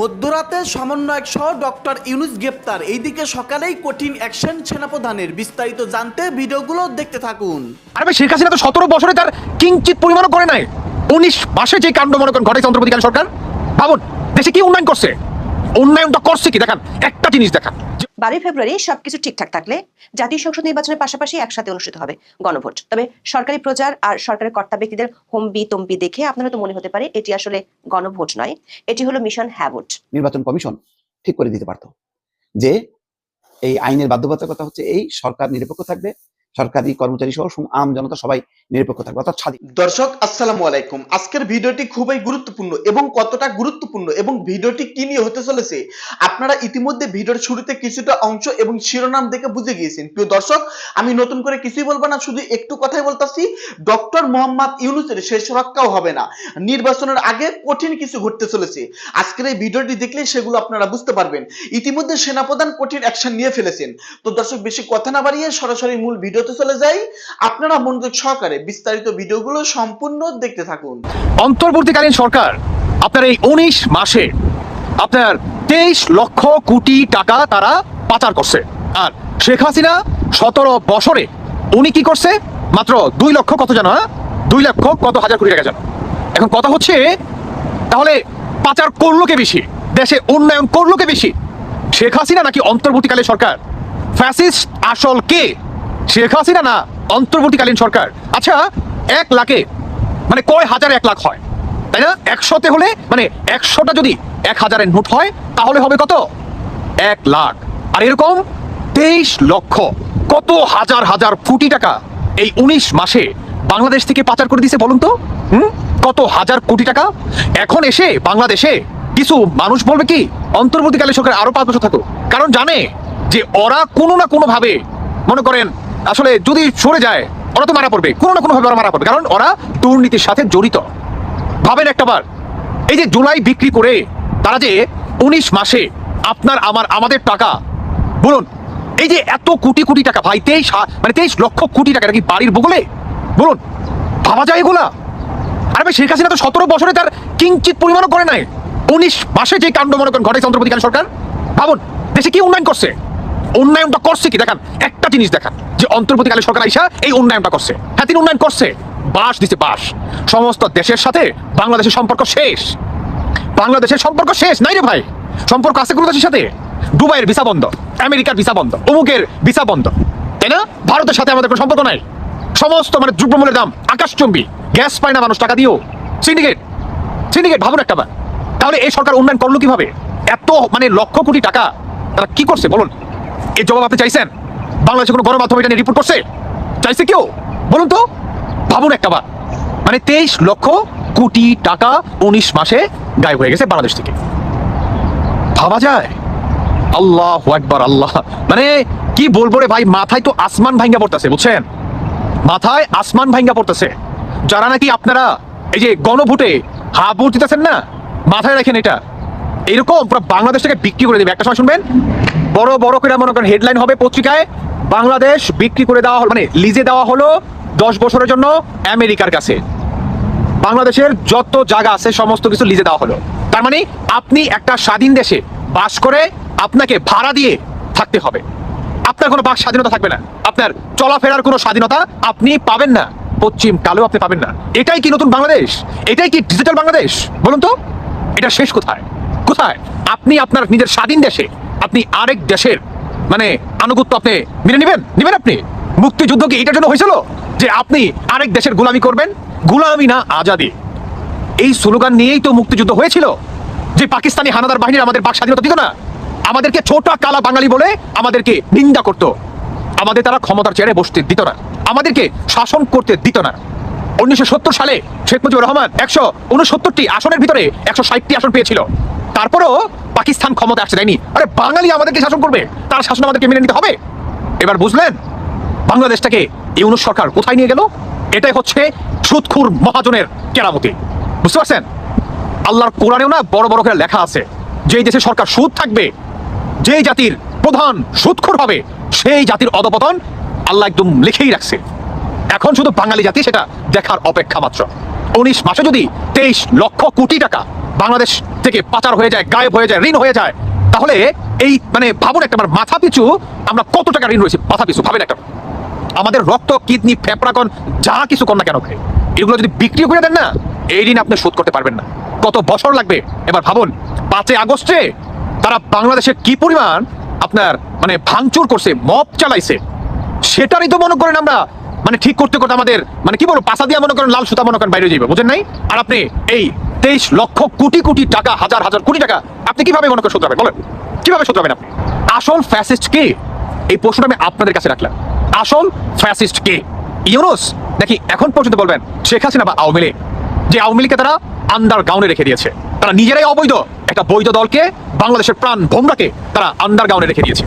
মধ্যরাতে সমন্বয়ক সহ ডক্টর ইউনুস গ্রেপ্তার। এইদিকে সকালেই কঠিন অ্যাকশন সেনাপ্রধানের। বিস্তারিত জানতে ভিডিওগুলো দেখতে থাকুন। আর ভাই শেখ হাসিনা তো সতেরো বছরে তার কিঞ্চিত পরিমাণও করে নাই। উনিশ মাসে যে কাণ্ড মনে করেন ঘটাইছে অন্তর্বর্তীকালীন সরকার? ভাবুন, দেশে কি উন্নয়ন করছে? উন্নয়নটা করছে কি? দেখান, একটা জিনিস দেখান। বারোই ফেব্রুয়ারি সবকিছু ঠিকঠাক থাকলে জাতীয় সংসদ নির্বাচনের পাশাপাশি একসাথে অনুষ্ঠিত হবে গণভোট। তবে সরকারি প্রচার আর সরকারের কর্তা ব্যক্তিদের হোমবি তম্বি দেখে আপনারা তো মনে হতে পারে এটি আসলে গণভোট নয়, এটি হলো মিশন হ্যাভোট নির্বাচন কমিশন ঠিক করে দিতে পারত যে এই আইনের বাধ্যবাধকতা হচ্ছে এই সরকার নিরপেক্ষ থাকবে সরকারি কর্মচারী সহ আম জনতা সবাই নিরপেক্ষ থাকবে, অর্থাৎ স্বাধীন। দর্শক, আসসালামু আলাইকুম। আজকের ভিডিওটি খুবই গুরুত্বপূর্ণ এবং কতটা গুরুত্বপূর্ণ এবং ভিডিওটি কি নিয়ে হতে চলেছে, আপনারা ইতিমধ্যে ভিডিওর শুরুতে কিছুটা অংশ এবং শিরোনাম দেখে বুঝে গিয়েছেন। প্রিয় দর্শক, আমি নতুন করে কিছুই বলব না, শুধু একটু কথাই বলতাছি, ডক্টর মোহাম্মদ ইউনুসের শেষ রক্ষাও হবে না। নির্বাচনের আগে কঠিন কিছু ঘটতে চলেছে। আজকের এই ভিডিওটি দেখলে সেগুলো আপনারা বুঝতে পারবেন। ইতিমধ্যে সেনাপ্রধান কঠিন অ্যাকশন নিয়ে ফেলেছেন। তো দর্শক, বেশি কথা না বাড়িয়ে সরাসরি মূল ভিডিওতে চলে যাই। আপনারা মনোযোগ সহকারে বিস্তারিত ভিডিওগুলো সম্পূর্ণ দেখতে থাকুন। অন্তর্বর্তীকালীন সরকার, আপনার এই উনিশ মাসে আপনার তেইশ লক্ষ কোটি টাকা তারা পাচার করছে। আর শেখ হাসিনা সতেরো বছরে উনি কি করছে? মাত্র দুই লক্ষ কত জানো হ্যাঁ? দুই লক্ষ কত হাজার কোটি টাকা জানো। এখন কথা হচ্ছে, তাহলে পাচার করল কে বেশি? দেশে উন্নয়ন করল কে বেশি? শেখ হাসিনা নাকি অন্তর্বর্তীকালীন সরকার? ফ্যাসিস্ট আসল কে? শেখ হাসিনা না অন্তর্বর্তীকালীন সরকার? আচ্ছা এক লাখে মানে কয় হাজার এক লাখ হয়? তাই না? একশোতে হলে মানে একশোটা যদি এক হাজারের নোট হয়, তাহলে হবে কত? এক লাখ। আর এরকম তেইশ লক্ষ, কত হাজার হাজার কোটি টাকা এই উনিশ মাসে বাংলাদেশ থেকে পাচার করে দিছে বলুন তো? হুম? কত হাজার কোটি টাকা? এখন এসে বাংলাদেশে কিছু মানুষ বলবে কি, অন্তর্বর্তীকালে সরকার আরও পাঁচ বছর থাকুক। কারণ জানে যে ওরা কোনো না কোনো ভাবে মনে করেন আসলে যদি সরে যায়, ওরা তো মারা পড়বে। কোনো না কোনো ভাবে ওরা মারা পড়বে, কারণ ওরা দুর্নীতির সাথে জড়িত। ভাবেন একটাবার, এই যে জুলাই বিক্রি করে তারা যে উনিশ মাসে আপনার, আমার, আমাদের টাকা, বলুন, এই যে এত কোটি কোটি টাকা, ভাই, তেইশ মানে তেইশ লক্ষ কোটি টাকা নাকি বাড়ির বগলে? বলুন, ভাবা যায় এগুলা? আরে ভাই, শেখ হাসিনা তো সতেরো বছরে তার কিঞ্চিত পরিমাণও করে নাই। উনিশ মাসে যে কাণ্ড মনে করেন ঘটাইছে অন্তর্বর্তীকালীন সরকার? ভাবুন, দেশে কি উন্নয়ন করছে? উন্নয়নটা করছে কি? দেখান, একটা জিনিস দেখান, যে অন্তর্বর্তীকালীন সরকার আইসা এই উন্নয়নটা করছে। হ্যাঁ তিনি উন্নয়ন করছে। বাস দিছে বাস। সমস্ত দেশের সাথে বাংলাদেশের সম্পর্ক শেষ। বাংলাদেশের সম্পর্ক শেষ, নাই রে ভাই? সম্পর্ক আছে কোনো দেশের সাথে? দুবাইয়ের ভিসা বন্ধ, আমেরিকার ভিসা বন্ধ, অমুকের ভিসা বন্ধ। তাই না? ভারতের সাথে আমাদের কোনো সম্পর্ক নাই। সমস্ত মানে দ্রব্যমূল্যের দাম, আকাশচম্বী, গ্যাস পায় না মানুষ, টাকা দিও। সিন্ডিকেট সিন্ডিকেট ভাবুন একটা। তাহলে এই সরকার উন্নয়ন করল কীভাবে? এত মানে লক্ষ কোটি টাকা তারা কি করছে, বলুন? এই জবাব আপনি চাইছেন? বাংলাদেশে কোনো গণমাধ্যম এটা নিয়ে রিপোর্ট করছে? চাইছে কেউ? বলুন তো। ভাবুন একটা বার। মানে তেইশ লক্ষ কোটি টাকা উনিশ মাসে গায়েব হয়ে গেছে বাংলাদেশ থেকে। ভাবা যায়? আল্লাহ একবার আল্লাহ। মানে কি বলব রে ভাই, মাথায় তো আসমান ভাঙ্গা পড়তেছে, বুঝছেন? মাথায় আসমান ভাঙ্গা পড়তেছে। যারা নাকি আপনারা এই যে গণভোটে হা ভোট দিতেছেন না? মাথায় রাখেন এটা। এরকম পুরো বাংলাদেশটাকে বিক্রি করে দেবে। একটা সময় শুনবেন, বড় বড় করে মনে করেন হেডলাইন হবে পত্রিকায়, বাংলাদেশ বিক্রি করে দেওয়া হলো মানে লিজে দেওয়া হলো দশ বছরের জন্য আমেরিকার কাছে। বাংলাদেশের যত জায়গা আছে, সমস্ত কিছু লিজে দেওয়া হলো। তার মানে আপনি একটা স্বাধীন দেশে বাস করে আপনাকে ভাড়া দিয়ে থাকতে হবে। আপনার কোনো বাক স্বাধীনতা থাকবে না। আপনার চলাফেরার কোনো স্বাধীনতা আপনি পাবেন না। পশ্চিম কালেও আপনি পাবেন না। এটাই কি নতুন বাংলাদেশ? এটাই কি ডিজিটাল বাংলাদেশ? বলুন তো, এটা শেষ কোথায়? কোথায়? আপনি আপনার নিজের স্বাধীন দেশে, আপনি আরেক দেশের মানে আনুগত্য আপনি মেনে নেবেন? নেবেন আপনি? মুক্তিযুদ্ধ কি এটার জন্য হয়েছিল? যে আপনি আরেক দেশের গোলামি করবেন? গোলামি না আজাদি। এই স্লোগান নিয়েই তো মুক্তিযুদ্ধ হয়েছিল। যে পাকিস্তানি হানাদার বাহিনীর আমাদের বাক স্বাধীনতা দিত না। আমাদেরকে ছোট কালা বাঙালি বলে আমাদেরকে নিন্দা করত। আমাদের তারা ক্ষমতার চেয়ারে বসতে দিত না। আমাদেরকে শাসন করতে দিত না। উনিশশো সত্তর সালে শেখ মুজিবুর রহমান একশো উনসত্তরটি আসনের ভিতরে একশো ষাটটি আসন পেয়েছিল। তারপরেও পাকিস্তান ক্ষমতা আসতে দেয়নি। আরে, বাঙালি আমাদেরকে শাসন করবে। তার শাসন আমাদেরকে মেনে নিতে হবে। এবার বুঝলেন, বাংলাদেশটাকে ইউনুস সরকার কোথায় নিয়ে গেল? এটাই হচ্ছে সুদখুর মহাজনের কেরামতি। বুঝতে পারছেন? আল্লাহর কোরআনেও না বড় বড় করে লেখা আছে, যেই দেশে সরকার সুদ থাকবে, যেই জাতির প্রধান সুদখোর হবে, সেই জাতির অধপতন আল্লাহ একদম লিখেই রাখছে। এখন শুধু বাঙালি জাতি সেটা দেখার অপেক্ষা মাত্র। উনিশ মাসে যদি তেইশ লক্ষ কোটি টাকা বাংলাদেশ থেকে পাচার হয়ে যায়, গায়েব হয়ে যায়, ঋণ হয়ে যায়, তাহলে এই মানে ভাবুন একটা, আমার মাথা পিছু আমরা কত টাকা ঋণ রয়েছে? মাথা পিছু ভাবেন একটা। আমাদের রক্ত, কিডনি ফেপড়াকন যা কিছু কর না কেন ভাই এগুলো যদি বিক্রি করে দেন না, এই ঋণ আপনি শোধ করতে পারবেন না। কত বছর লাগবে? এবার ভাবুন, পাঁচই আগস্টে তারা বাংলাদেশে কি পরিমাণ আপনার মানে ভাঙচুর করছে মপ চালাইছে, সেটারই তো মনে করেন আমরা মানে ঠিক করতে করতে আমাদের মানে কি বলব পাশা দিয়ে মনে করেন, লাল সুতা মনে করেন বাইরে যাবে বুঝেন নাই? আর আপনি এই তেইশ লক্ষ কোটি কোটি টাকা, হাজার হাজার কোটি টাকা। আপনি কীভাবে মনে করেন শোধরাবেন? বলেন। কীভাবে শোধরাবেন আপনি? আসল ফ্যাসিস্ট কে? এই প্রশ্নটা আমি আপনাদের কাছে রাখলাম। আসল ফ্যাসিস্ট কে? ইউনুস? নাকি এখন পর্যন্ত বলবেন, শেখ হাসিনা বা আওয়ামী লীগ। যে আওয়ামী লীগকে তারা আন্ডার গ্রাউন্ডে রেখে দিয়েছে। তারা নিজেরাই অবৈধ। একটা বৈধ দলকে, বাংলাদেশের প্রাণ ভোমরাকে তারা আন্ডার গ্রাউন্ডে রেখে দিয়েছে।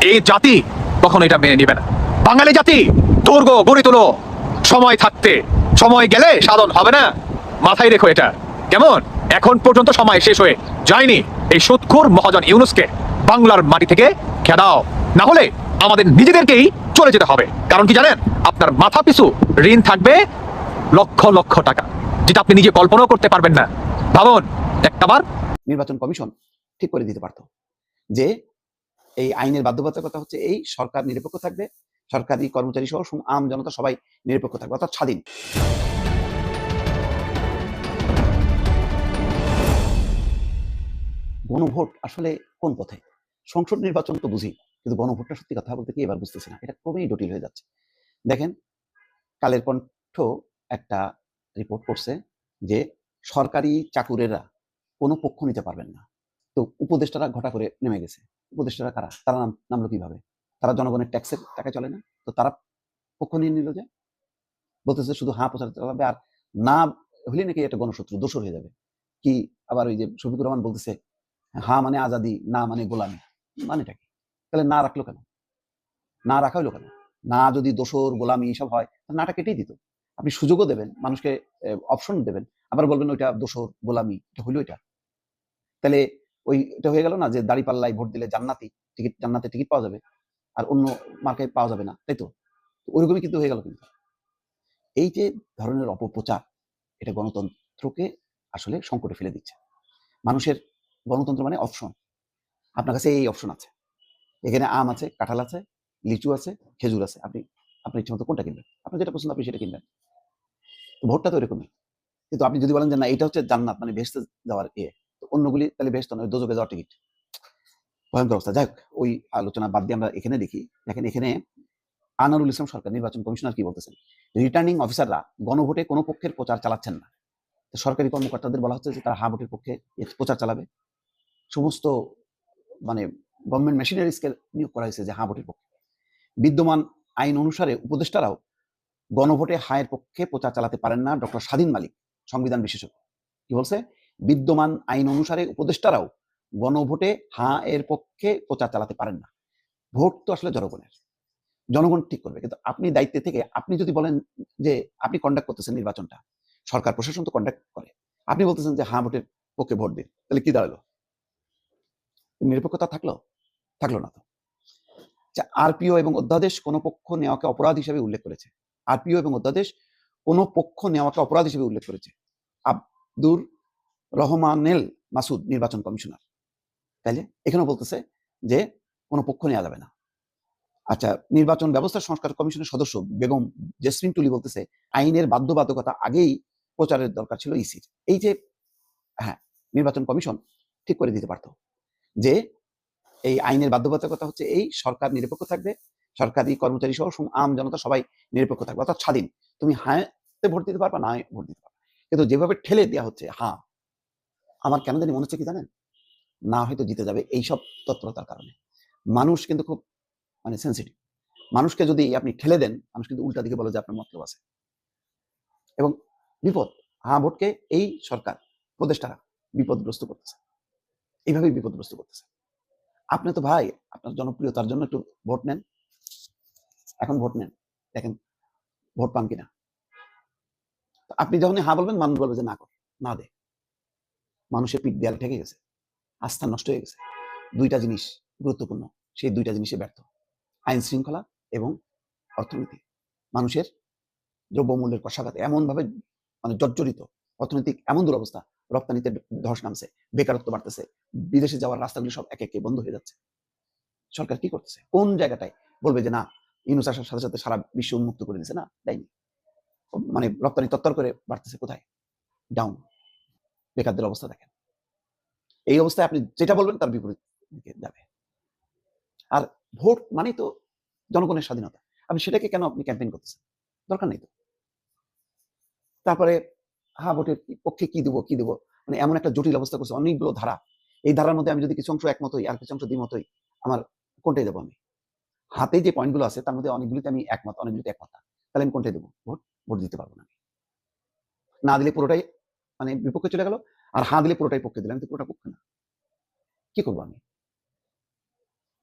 এই জাতি কখনো এটা মেনে নেবে না। বাঙালি জাতি, দুর্গ গড়ে তোলো। সময় থাকতে। সময় গেলে সাধন হবে না। মাথায় রেখো এটা। কেমন? এখন পর্যন্ত সময় শেষ হয়ে যায়নি এই সুৎখুর মহাজন ইউনুসকে বাংলার মাটি থেকে খেদাও না হলে আমাদের নিজেদেরকেই চলে যেতে হবে। কারণ কি জানেন? আপনার মাথা পিছু ঋণ থাকবে লক্ষ লক্ষ টাকা, যেটা আপনি নিজে কল্পনাও করতে পারবেন না। ভাবুন একটাবার নির্বাচন কমিশন ঠিক করে দিতে পারতো যে এই আইনের বাধ্যবাধকতা হচ্ছে এই সরকার নিরপেক্ষ থাকবে, সরকারি কর্মচারী সহ আম জনতা সবাই নিরপেক্ষ থাকবে, অর্থাৎ স্বাধীন। গণভোট আসলে কোন পথে? সংসদ নির্বাচন তো বুঝি, কিন্তু গণভোটটা সত্যি কথা বলতে কি এবার বুঝতেছি না, এটা ক্রমেই জটিল হয়ে যাচ্ছে। দেখেন, কালের কণ্ঠ একটা রিপোর্ট করছে যে সরকারি চাকুরেরা কোনো পক্ষ নিতে পারবেন না। তো উপদেষ্টারা ঘটা করে নেমে গেছে। উপদেষ্টারা কারা? তারা নাম, নামলো কীভাবে? তারা জনগণের ট্যাক্সের টাকা চলে না? তো তারা পক্ষ নিয়ে নিল যে? বলতেছে শুধু হাঁ প্রচার চালাবে আর না হলে নাকি এটা গণশত্রু দোষর হয়ে যাবে। কি আবার ওই যে শফিকুর রহমান বলতেছে হা মানে আজাদি, না মানে গোলামি। মানেটা কি? তাহলে না রাখল কেন? না রাখা হলো কেন? না যদি দোষর, গোলামি সব হয়, তাহলে নাটা কেটেই দিত। আপনি সুযোগও দেবেন, মানুষকে অপশন দেবেন, আবার বলবেন ওইটা দোষর, গোলামি, এটা হইল এটা। তাহলে ওই, এটা হয়ে গেল না যে দাড়ি পাল্লায় ভোট দিলে জান্নাতি টিকিট, জান্নাতে টিকিট পাওয়া যাবে, আর অন্য মার্কায় পাওয়া যাবে না, তাই তো ওইরকমই কিন্তু হয়ে গেল কিন্তু। এই যে ধরনের অপপ্রচার, এটা গণতন্ত্রকে আসলে সংকটে ফেলে দিচ্ছে। মানুষের গণতন্ত্র মানে অপশন আপনার কাছে এই অপশন আছে। এখানে আম আছে, কাঁঠাল আছে, লিচু আছে, খেজুর আছে। আপনি আপনার ইচ্ছে মতো কোনটা কিনবেন? আপনার যেটা পছন্দ আপনি সেটা কিনবেন। ভোটটা তো এরকমই। কিন্তু আপনি যদি বলেন যে না, এটা হচ্ছে জান্নাত মানে ভেসতে যাওয়ার ইয়ে তো অন্যগুলি তাহলে ভেস্ত নয় দোজকে যাওয়ার টিকিট ভয়ঙ্কর অবস্থা। যাই ওই আলোচনা বাদ দিয়ে আমরা এখানে দেখি। দেখেন এখানে আনারুল ইসলাম সরকার, নির্বাচন কমিশনার কি বলতেছেন? রিটার্নিং অফিসাররা গণভোটে কোনো পক্ষের প্রচার চালাচ্ছেন না। সরকারি কর্মকর্তাদের বলা হচ্ছে যে তারা হা ভোটের পক্ষে প্রচার চালাবে। সমস্ত মানে গভর্নমেন্ট মেশিনারিজকে নিয়োগ করা হয়েছে যে হা ভোটের পক্ষে। বিদ্যমান আইন অনুসারে উপদেষ্টারাও গণভোটে হায়ের পক্ষে প্রচার চালাতে পারেন না ডক্টর স্বাধীন মালিক, সংবিধান বিশেষজ্ঞ। কি বলছে? বিদ্যমান আইন অনুসারে উপদেষ্টারাও গণভোটে হা এর পক্ষে প্রচার চালাতে পারেন না। ভোট তো আসলে জনগণের। জনগণ ঠিক করবে। কিন্তু আপনি দায়িত্বে থেকে, আপনি যদি বলেন যে আপনি কন্ডাক্ট করতেছেন নির্বাচনটা, সরকার প্রশাসন তো কন্ডাক্ট করে। আপনি বলতেছেন যে হ্যাঁ ভোটের পক্ষে ভোট দিন, তাহলে কি দাঁড়াল? নিরপেক্ষতা থাকল থাকল না তো। আরপিও এবং অধ্যাদেশ কোনো পক্ষ নেওয়াকে অপরাধ হিসেবে উল্লেখ করেছে। আরপিও এবং অধ্যাদেশ কোনো পক্ষ নেওয়াকে অপরাধ হিসেবে উল্লেখ করেছে। আব্দুর রহমানেল মাসুদ, নির্বাচন কমিশনার। তাইলে এখানেও বলতেছে যে কোনো পক্ষ নেওয়া যাবে না। আচ্ছা নির্বাচন ব্যবস্থা সংস্কার কমিশনের সদস্য বেগম জেসমিন টুলি বলতেছে, আইনের বাধ্যবাধকতা আগেই প্রচারের দরকার ছিল ইসির। এই যে হ্যাঁ নির্বাচন কমিশন ঠিক করে দিতে পারতো। যে এই আইনের বাধ্যবাধকতা হচ্ছে এই সরকার নিরপেক্ষ থাকবে, সরকারি কর্মচারী সহ আম জনতা সবাই নিরপেক্ষ থাকবে, অর্থাৎ স্বাধীন। তুমি হাঁতে ভোট দিতে পারবা, না ভোট দিতে পারবা। কিন্তু যেভাবে ঠেলে দেওয়া হচ্ছে হ্যাঁ আমার কেন জানি মনে হচ্ছে কি জানেন? না হয়তো জিতে যাবে এইসব তৎপরতার কারণে। মানুষ কিন্তু খুব মানে সেন্সিটিভ মানুষকে যদি আপনি ঠেলে দেন, মানুষ কিন্তু উল্টা দিকে বলে যে আপনার মতলব আছে। এবং বিপদ, হা, ভোটকে এই সরকার উপদেষ্টারা বিপদগ্রস্ত করতেছে। এইভাবেই বিপদগ্রস্ত করতেছে। আপনি তো ভাই, আপনার জনপ্রিয়তার জন্য একটু ভোট নেন। এখন ভোট নেন। দেখেন, ভোট পান কিনা? আপনি যখনই হ্যাঁ বলবেন, মানুষ বলবে যে না কর, না দে। মানুষের পিঠ দেয়ালে ঠেকে গেছে। আস্থা নষ্ট হয়ে গেছে। দুইটা জিনিস গুরুত্বপূর্ণ, সেই দুইটা জিনিসে ব্যর্থ। আইন শৃঙ্খলা এবং অর্থনীতি। মানুষের দ্রব্যমূল্যের কষাঘাতে এমনভাবে মানে জর্জরিত। অর্থনৈতিক এমন দুরবস্থা রপ্তানিতে ধস নামছে, বেকারত্ব বাড়তেছে, বিদেশে যাওয়ার রাস্তাগুলি সব এক একে বন্ধ হয়ে যাচ্ছে। সরকার কি করতেছে? কোন জায়গাটায় বলবে যে, না, ইউনুস আসার সাথে সাথে সারা বিশ্ব উন্মুক্ত করে দিচ্ছে না, দেয়নি। মানে রপ্তানি তত্তর করে বাড়তেছে কোথায়? ডাউন। বেকারদের অবস্থা দেখেন। এই অবস্থায় আপনি যেটা বলবেন তার বিপরীত দিকে যাবে। আর ভোট মানেই তো জনগণের স্বাধীনতা। আপনি সেটাকে কেন আপনি ক্যাম্পেইন করতেছেন? দরকার নেই তো। তারপরে হা ভোটের পক্ষে কি দেবো কি দেবো? মানে এমন একটা জটিল অবস্থা করছে, অনেকগুলো ধারা। এই ধারার মধ্যে আমি যদি কিছু অংশ একমত হই আর কিছু অংশ দ্বিমত হই আমার কোনটাই দেবো আমি? হাতে যে পয়েন্টগুলো আছে, তার মধ্যে অনেকগুলিতে আমি একমত, অনেকগুলিতে একমত না তাহলে আমি কোনটাই দেবো? ভোট? ভোট দিতে পারব না। না দিলে পুরোটাই মানে বিপক্ষে চলে গেল, আর হা দিলে পুরোটাই পক্ষে দিলাম তো পুরোটা পক্ষে না। কি করব আমি?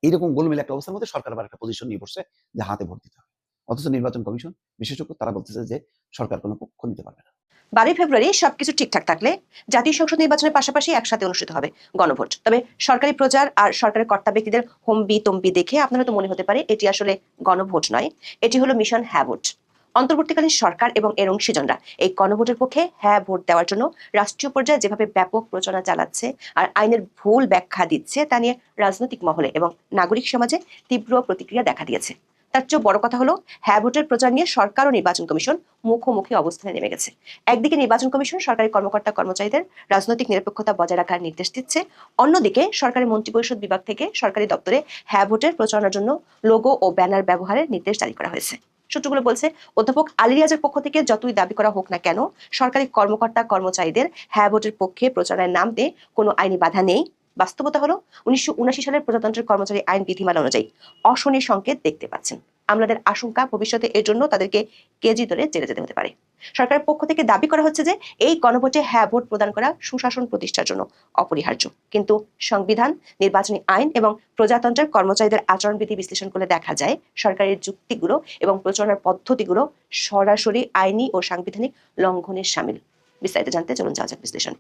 এইরকম গোলমেলে একটা অবস্থার মধ্যে সরকার আবার একটা পজিশন নিয়ে বসছে যে হাতে ভোট দিতে হবে। অথচ নির্বাচন কমিশন বিশেষজ্ঞ, তারা বলতেছে যে সরকার কোনো পক্ষ নিতে পারবে না। বারোই ফেব্রুয়ারি সবকিছু ঠিকঠাক থাকলে জাতীয় সংসদ নির্বাচনের পাশাপাশি একসাথে অনুষ্ঠিত হবে গণভোট। তবে সরকারি প্রচার আর সরকারের কর্তা ব্যক্তিদের হম্বি তম্বি দেখে আপনারা তো মনে হতে পারে এটি আসলে গণভোট নয়, এটি হলো মিশন হ্যাঁ ভোট। অন্তর্বর্তীকালীন সরকার এবং এর অংশীজনরা এই গণভোটের পক্ষে হ্যাঁ ভোট দেওয়ার জন্য রাষ্ট্রীয় পর্যায়ে যেভাবে ব্যাপক প্রচারণা চালাচ্ছে আর আইনের ভুল ব্যাখ্যা দিচ্ছে তা নিয়ে রাজনৈতিক মহলে এবং নাগরিক সমাজে তীব্র প্রতিক্রিয়া দেখা দিয়েছে। তার চেয়েও বড় কথা হলো হ্যাঁ ভোটের প্রচার নিয়ে সরকার ও নির্বাচন কমিশন মুখোমুখি অবস্থানে নেমে গেছে একদিকে নির্বাচন কমিশন সরকারি কর্মকর্তা কর্মচারীদের রাজনৈতিক নিরপেক্ষতা বজায় রাখার নির্দেশ দিচ্ছে, অন্যদিকে সরকারি মন্ত্রিপরিষদ বিভাগ থেকে সরকারি দপ্তরে হ্যাঁ ভোটের প্রচারণার জন্য লোগো ও ব্যানার ব্যবহারের নির্দেশ জারি করা হয়েছে। সূত্রগুলো বলছে, অধ্যাপক আলী রিয়াজের পক্ষ থেকে যতই দাবি করা হোক না কেন, সরকারি কর্মকর্তা কর্মচারীদের হ্যাঁ ভোটের পক্ষে নাম দিয়ে কোনো আইনি বাধা নেই। বাস্তবতা হলো উনিশশো সালের প্রজাতন্ত্রের কর্মচারী আইন বিধিমালা অনুযায়ী অশনি সংকেত দেখতে পাচ্ছেন। আমলাদের আশঙ্কা ভবিষ্যতে এর জন্য তাদেরকে কেজি ধরে জেলে যেতে হতে পারে। সরকারের পক্ষ থেকে দাবি করা হচ্ছে যে এই গণভোটে হ্যাঁ ভোট প্রদান করা সুশাসন প্রতিষ্ঠার জন্য অপরিহার্য। কিন্তু সংবিধান, নির্বাচনী আইন এবং প্রজাতন্ত্রের কর্মচারীদের আচরণবিধি বিশ্লেষণ করলে দেখা যায় সরকারের যুক্তিগুলো এবং প্রচারণার পদ্ধতিগুলো সরাসরি আইনি ও সাংবিধানিক লঙ্ঘনের সামিল। বিস্তারিত জানতে চলুন যাওয়া যাক বিশ্লেষণ।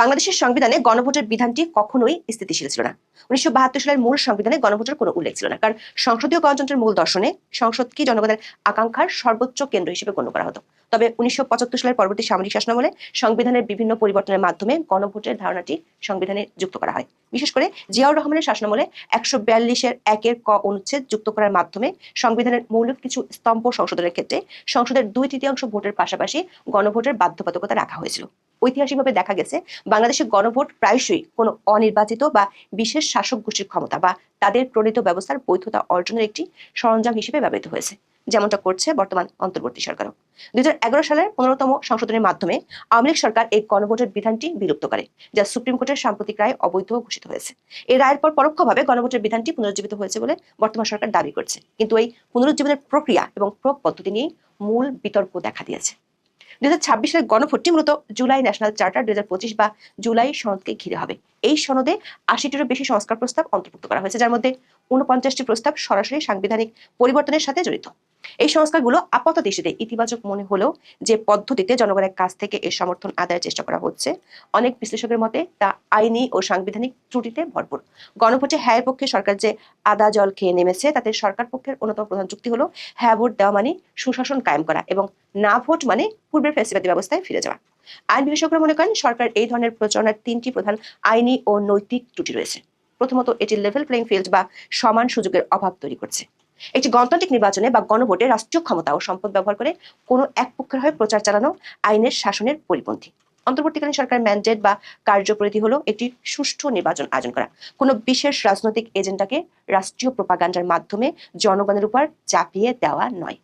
বাংলাদেশের সংবিধানে গণভোটের বিধানটি কখনোই স্থিতিশীল ছিল না। উনিশশো বাহাত্তর সালের মূল সংবিধানে গণভোটের কোনো উল্লেখ ছিল না, কারণ সংসদীয় গণতন্ত্রের মূল দর্শনে সংসদকে জনগণের আকাঙ্ক্ষার সর্বোচ্চ কেন্দ্র হিসেবে গণ্য করা হতো। তবে উনিশশো পঁচাত্তর সালের পরবর্তী সামরিক শাসনামলে সংবিধানের বিভিন্ন পরিবর্তনের মাধ্যমে গণভোটের ধারণাটি সংবিধানে যুক্ত করা হয়। বিশেষ করে জিয়াউর রহমানের শাসনামলে একশো বিয়াল্লিশের একের ক অনুচ্ছেদ যুক্ত করার মাধ্যমে সংবিধানের মৌলিক কিছু স্তম্ভ সংশোধনের ক্ষেত্রে সংসদের দুই তৃতীয়াংশ ভোটের পাশাপাশি গণভোটের বাধ্যবাধকতা রাখা হয়েছিল। ঐতিহাসিকভাবে দেখা গেছে বাংলাদেশের গণভোট প্রায়শই কোনো অনির্বাচিত বা বিশেষ শাসক গোষ্ঠীর ক্ষমতা বা তাদের প্রণীত ব্যবস্থার বৈধতা অর্জনের একটি সরঞ্জাম হিসেবে ব্যবহৃত হয়েছে। যেমনটা করছে বর্তমান অন্তর্বর্তী সরকারও। দুই হাজার এগারো সালের পনেরোতম সংশোধনের মাধ্যমে আওয়ামী লীগ সরকার এই গণভোটের বিধানটি বিলুপ্ত করে, যা সুপ্রিম কোর্টের সাম্প্রতিক রায় অবৈধ ঘোষিত হয়েছে। এই রায়ের পর পরোক্ষভাবে গণভোটের বিধানটি পুনরুজ্জীবিত হয়েছে বলে বর্তমান সরকার দাবি করছে। কিন্তু এই পুনরুজ্জীবনের প্রক্রিয়া এবং প্রয়োগ পদ্ধতি নিয়ে মূল বিতর্ক দেখা দিয়েছে। দুই হাজার ছাব্বিশ সালের গণভোটটি মূলত জুলাই ন্যাশনাল চার্টার দুই হাজার পঁচিশ বা জুলাই সনদকে ঘিরে হবে। এই সনদে আশিটিরও বেশি সংস্কার প্রস্তাব অন্তর্ভুক্ত করা হয়েছে, যার মধ্যে উনপঞ্চাশটি প্রস্তাব সরাসরি সাংবিধানিক পরিবর্তনের সাথে জড়িত। এই সংস্কারগুলো আপাত দৃষ্টিতে ইতিবাচক মনে হলেও যে পদ্ধতিতে জনগণের কাছ থেকে এর সমর্থন আদায়ের চেষ্টা করা হচ্ছে, অনেক বিশ্লেষকের মতে তা আইনি ও সাংবিধানিক ত্রুটিতে ভরপুর। গণভোটে হ্যাঁ পক্ষে সরকার যে আদা জল খেয়ে নেমেছে, তাতে সরকার পক্ষের অন্যতম প্রধান যুক্তি হলো হ্যাঁ ভোট দেওয়া মানে সুশাসন কায়েম করা এবং না ভোট মানে পূর্বের ফ্যাসিবাদী ব্যবস্থায় ফিরে যাওয়া। আইন বিশেষজ্ঞরা মনে করেন সরকার এই ধরনের প্রচারণার তিনটি প্রধান আইনি ও নৈতিক ত্রুটি রয়েছে। প্রথমত এটি লেভেল প্লেইং ফিল্ড বা সমান সুযোগের অভাব তৈরি করছে। একটি গণতান্ত্রিক নির্বাচনে বা গণভোটে রাষ্ট্রীয় ক্ষমতা ও সম্পদ ব্যবহার করে কোনো এক পক্ষের হয়ে প্রচার চালানো আইনের শাসনের পরিপন্থী। অন্তর্বর্তীকালীন সরকারের ম্যান্ডেট বা কার্যপরিধি হলো একটি সুষ্ঠু নির্বাচন আয়োজন করা। কোনো বিশেষ রাজনৈতিক এজেন্ডাকে রাষ্ট্রীয় প্রোপাগান্ডার মাধ্যমে জনগণের উপর চাপিয়ে দেওয়া নয়।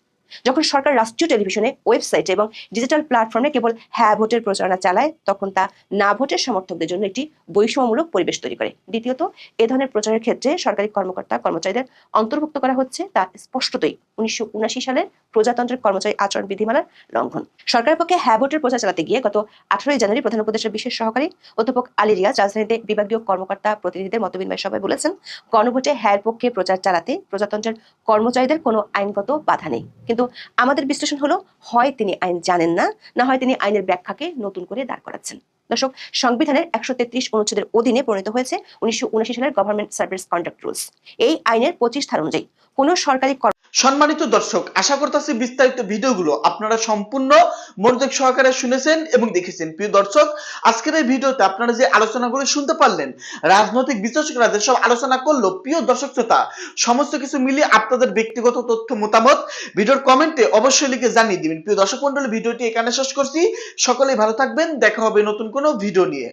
যখন সরকার রাষ্ট্রীয় টেলিভিশনে ওয়েবসাইটে এবং ডিজিটাল প্ল্যাটফর্মে কেবল হ্যাঁ ভোটের প্রচারণা চালায়, তখন তা না ভোটের সমর্থকদের জন্য একটি বৈষম্যমূলক পরিবেশ তৈরি করে। দ্বিতীয়ত, এ ধরনের প্রচারের ক্ষেত্রে সরকারি কর্মকর্তা, কর্মচারীদের অন্তর্ভুক্ত করা হচ্ছে তা স্পষ্টতই। উনিশশো সালের প্রজাতন্ত্রের কর্মচারী আচরণ বিধিমালার লঙ্ঘন। সরকারের পক্ষে হ্যাঁ ভোটের প্রচার চালাতে গিয়ে গত আঠারোই জানুয়ারি প্রধান উপদেষ্টার বিশেষ সহকারী অধ্যাপক আলী রিয়াজ রাজধানীতে বিভাগীয় কর্মকর্তা প্রতিনিধিদের মতবিনিময় সভায় বলেছেন, গণভোটে হ্যাঁ পক্ষে প্রচার চালাতে প্রজাতন্ত্রের কর্মচারীদের কোনো আইনগত বাধা নেই। কিন্তু আমাদের বিশ্লেষণ হলো, হয় তিনি আইন জানেন না না হয় তিনি আইনের ব্যাখ্যাকে নতুন করে দাঁড় করাচ্ছেন। দর্শক, সংবিধানের একশো তেত্রিশ অনুচ্ছেদের অধীনে পরিণত হয়েছে উনিশশো সালের গভর্নমেন্ট সার্ভিস কন্ডাক্ট রুলস এই আইনের পঁচিশ ধারা অনুযায়ী কোনো সরকারি সম্মানিত দর্শক, আশা করতেছি বিস্তারিত ভিডিওগুলো আপনারা সম্পূর্ণ মনোযোগ সহকারে শুনেছেন এবং দেখেছেন। প্রিয় দর্শক, আজকের এই ভিডিওতে আপনারা যে আলোচনাগুলো শুনতে পারলেন, রাজনৈতিক বিশ্লেষকরা যেসব আলোচনা করল প্রিয় দর্শক শ্রোতা। সমস্ত কিছু মিলিয়ে আপনাদের ব্যক্তিগত তথ্য, মতামত ভিডিওর কমেন্টে অবশ্যই লিখে জানিয়ে দিবেন। প্রিয় দর্শক মন্ডলী, ভিডিওটি এখানে শেষ করছি। সকলেই ভালো থাকবেন, দেখা হবে নতুন কোনো ভিডিও নিয়ে।